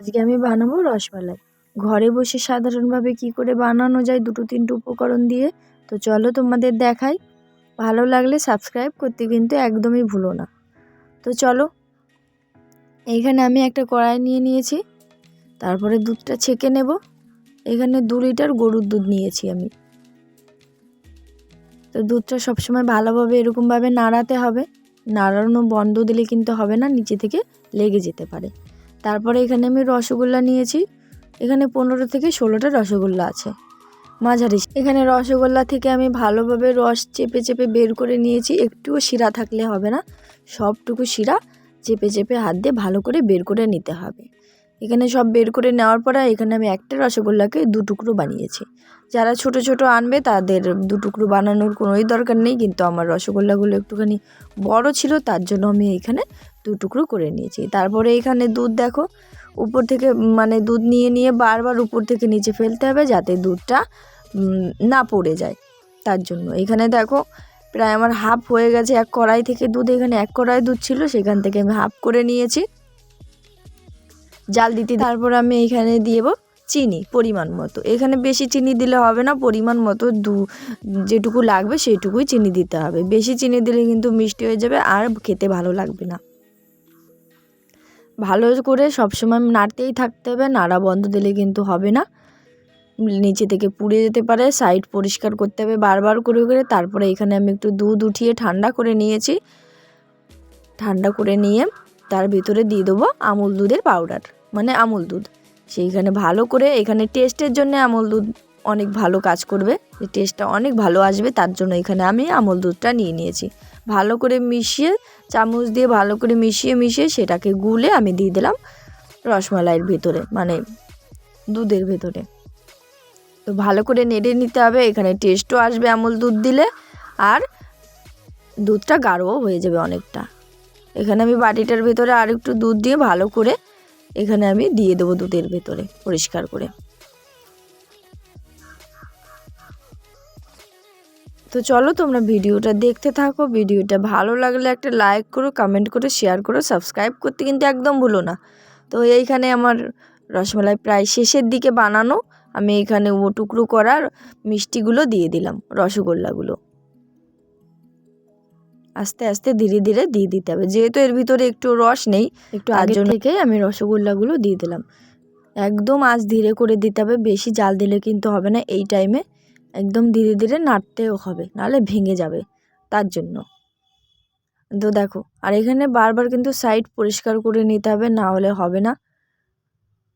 আজকে আমি বানাবো রসমালাই। ঘরে বসে সাধারণভাবে কি করে বানানো যায় দুটো তিনটে উপকরণ দিয়ে, তো চলো তোমাদের দেখাই। ভালো লাগলে সাবস্ক্রাইব করতে কিন্তু একদমই ভুলো না। তো চলো এইখানে আমি একটা কড়াই নিয়ে নিয়েছি, তারপরে দুধটা ছেঁকে নেব। এখানে দু লিটার গরুর দুধ নিয়েছি আমি। তো দুধটা সবসময় ভালোভাবে এরকমভাবে নাড়াতে হবে। নাড়ানো বন্ধ দিলে কিন্তু হবে না, নিচে থেকে লেগে যেতে পারে। তারপরে এখানে আমি রসগোল্লা নিয়েছি। এখানে পনেরো থেকে ষোলোটা রসগোল্লা আছে। মাঝারি এখানে রসগোল্লা থেকে আমি ভালোভাবে রস চেপে চেপে বের করে নিয়েছি। একটুও শিরা থাকলে হবে না। সবটুকু শিরা চেপে চেপে হাত দিয়ে ভালো করে বের করে নিতে হবে। এখানে সব বের করে নেওয়ার পরে এখানে আমি একটা রসগোল্লাকে দু টুকরো বানিয়েছি। যারা ছোট ছোট আনবে তাদের দু টুকরো বানানোর কোনোই দরকার নেই, কিন্তু আমার রসগোল্লাগুলো একটুখানি বড় ছিল তার জন্য আমি এখানে দু টুকরো করে নিয়েছি। তারপরে এখানে দুধ দেখো, উপর থেকে মানে দুধ নিয়ে নিয়ে বারবার উপর থেকে নিচে ফেলতে হবে যাতে দুধটা না পড়ে যায় তার জন্য। এখানে দেখো, প্রায় আমার হাফ হয়ে গেছে, এক কড়াই থেকে দুধ, এখানে এক কড়াই দুধ ছিল, সেখান থেকে আমি হাফ করে নিয়েছি। জাল দিতে তারপর আমি এখানে দিয়ে চিনি, পরিমাণ মতো। এখানে বেশি চিনি দিলে হবে না, পরিমাণ মতো দু যেটুকু লাগবে সেইটুকুই চিনি দিতে হবে। বেশি চিনি দিলে কিন্তু মিষ্টি হয়ে যাবে আর খেতে ভালো লাগবে না। ভালো করে সবসময় নাড়তেই থাকতে হবে, নাড়া বন্ধ দিলে কিন্তু হবে না। নিচে থেকে পুড়ে যেতে পারে সাইড পরিষ্কার করতে হবে বারবার করে করে। তারপরে এখানে আমি একটু দুধ উঠিয়ে ঠান্ডা করে নিয়েছি। ঠান্ডা করে নিয়ে তার ভিতরে দিয়ে দেবো আমুল দুধের পাউডার মানে আমুল দুধ। সেইখানে ভালো করে এখানে টেস্টের জন্য আমুল দুধ অনেক ভালো কাজ করবে। টেস্টটা অনেক ভালো আসবে, তার জন্য এখানে আমি আমুল দুধটা নিয়ে নিয়েছি। ভালো করে মিশিয়ে, চামচ দিয়ে ভালো করে মিশিয়ে মিশিয়ে সেটাকে গুলে আমি দিয়ে দিলাম রসমালাইয়ের ভেতরে মানে দুধের ভেতরে। তো ভালো করে নেড়ে নিতে হবে, এখানে টেস্টও আসবে আমুল দুধ দিলে আর দুধটা গাঢ়ও হয়ে যাবে অনেকটা। এখানে আমি বাটিটার ভেতরে আর একটু দুধ দিয়ে ভালো করে এখানে আমি দিয়ে দেবো দুধের ভেতরে পরিষ্কার করে। তো চলো তোমরা ভিডিওটা দেখতে থাকো, ভিডিওটা ভালো লাগলে একটা লাইক করো কমেন্ট করো শেয়ার করো সাবস্ক্রাইব করতে কিন্তু একদম ভুলো না। তো এইখানে আমার রসমালাই প্রায় শেষের দিকে বানানো, আমি এখানে ও টুকরো করার মিষ্টিগুলো দিয়ে দিলাম, রসগোল্লাগুলো। আস্তে আস্তে ধীরে ধীরে দিয়ে দিতে হবে। যেহেতু এর ভিতরে একটু রস নেই একটু আগে থেকেই আমি রসগোল্লাগুলো দিয়ে দিলাম। একদম আজ ধীরে করে দিতে হবে বেশি জাল দিলে কিন্তু হবে না। এই টাইমে একদম ধীরে ধীরে নাড়তেও হবে নাহলে ভেঙে যাবে তার জন্য। তো দেখো আর এখানে বারবার কিন্তু সাইড পরিষ্কার করে নিতে হবে না হলে হবে না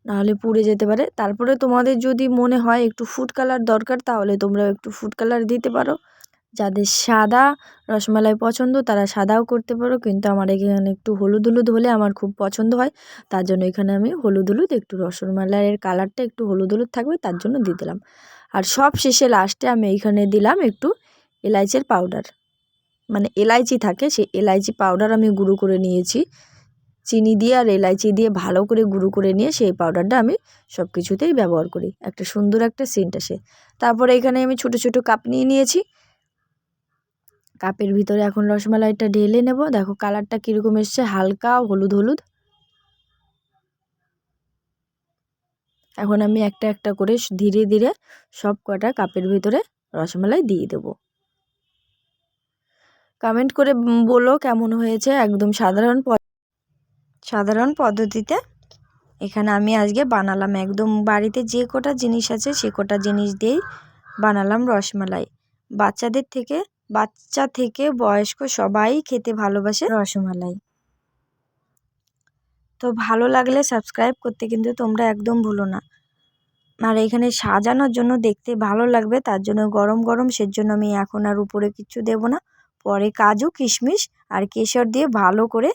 নাহলে পুড়ে যেতে পারে। তারপরে তোমাদের যদি মনে হয় একটু ফুড কালার দরকার তাহলে তোমরা একটু ফুড কালার দিতে পারো। যাদের সাদা রসমালাই পছন্দ, তারা সাদাও করতে পারো। কিন্তু আমার এখানে একটু হলুদ হলুদ হলে আমার খুব পছন্দ হয়। তার জন্য এখানে আমি হলুদ হলুদ, একটু রসমালাইয়ের কালারটা একটু হলুদ হলুদ থাকবে, তার জন্য দিয়ে দিলাম। আর সব শেষে লাস্টে আমি এইখানে দিলাম একটু এলাইচের পাউডার মানে এলাইচি থাকে, সেই এলাইচি পাউডার আমি গুঁড়ো করে নিয়েছি। চিনি দিয়ে আর এলাইচি দিয়ে ভালো করে গুঁড়ো করে নিয়ে সেই পাউডারটা আমি সব কিছুতেই ব্যবহার করি। একটা সুন্দর একটা সেন্ট আসে। তারপরে এখানে আমি ছোটো ছোটো কাপ নিয়ে নিয়েছি। কাপের ভিতরে এখন রসমালাইটা ঢেলে নেব। দেখো কালারটা কীরকম এসছে হালকা হলুদ হলুদ। এখন আমি একটা একটা করে ধীরে ধীরে সব কটা কাপের ভিতরে রসমালাই দিয়ে দেব। কমেন্ট করে বলো কেমন হয়েছে একদম সাধারণ সাধারণ পদ্ধতিতে। এখানে আমি আজকে বানালাম একদম বাড়িতে যে কটা জিনিস আছে সে কটা জিনিস দিয়েই বানালাম রসমালাই। বাচ্চাদের থেকে বাচ্চা থেকে বয়স্ক সবাই খেতে ভালোবাসে রসমালাই। তো ভালো লাগলে সাবস্ক্রাইব করতে কিন্তু তোমরা একদম ভুলো না। আর এখানে সাজানোর জন্য দেখতে ভালো লাগবে, তার জন্য গরম গরম সের জন্য আমি এখন আর উপরে কিছু দেব না। পরে কাজু, কিশমিশ আর কেশর দিয়ে ভালো করে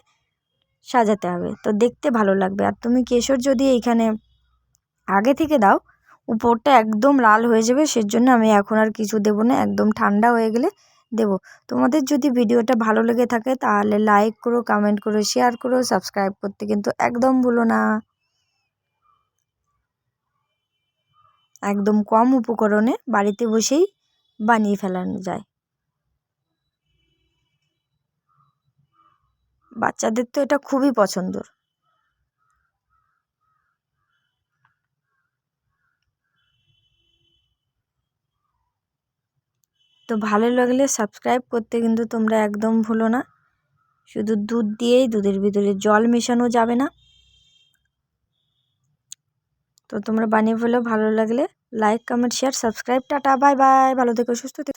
সাজাতে হবে, তো দেখতে ভালো লাগবে। আর তুমি কেশর যদি এইখানে আগে থেকে দাও, উপরটা একদম লাল হয়ে যাবে, সেজন্য আমি এখন আর কিছু দেবো না, একদম ঠান্ডা হয়ে গেলে দেব। তোমাদের যদি ভিডিওটা ভালো লেগে থাকে তাহলে লাইক করো কমেন্ট করো শেয়ার করো সাবস্ক্রাইব করতে কিন্তু একদম ভুলো না। একদম কম উপকরণে বাড়িতে বসেই বানিয়ে ফেলানো যায়। বাচ্চাদের তো এটা খুবই পছন্দর। তো ভালো লাগলে সাবস্ক্রাইব করতে কিন্তু তোমরা একদম ভুলো না। শুধু দুধ দিয়েই দুধের ভিতরে জল মেশানো যাবে না। তো তোমরা বানিয়ে ফেলো, ভালো লাগলে like comment share subscribe tata bye bye ভালো থেকো, সুস্থ থেকো।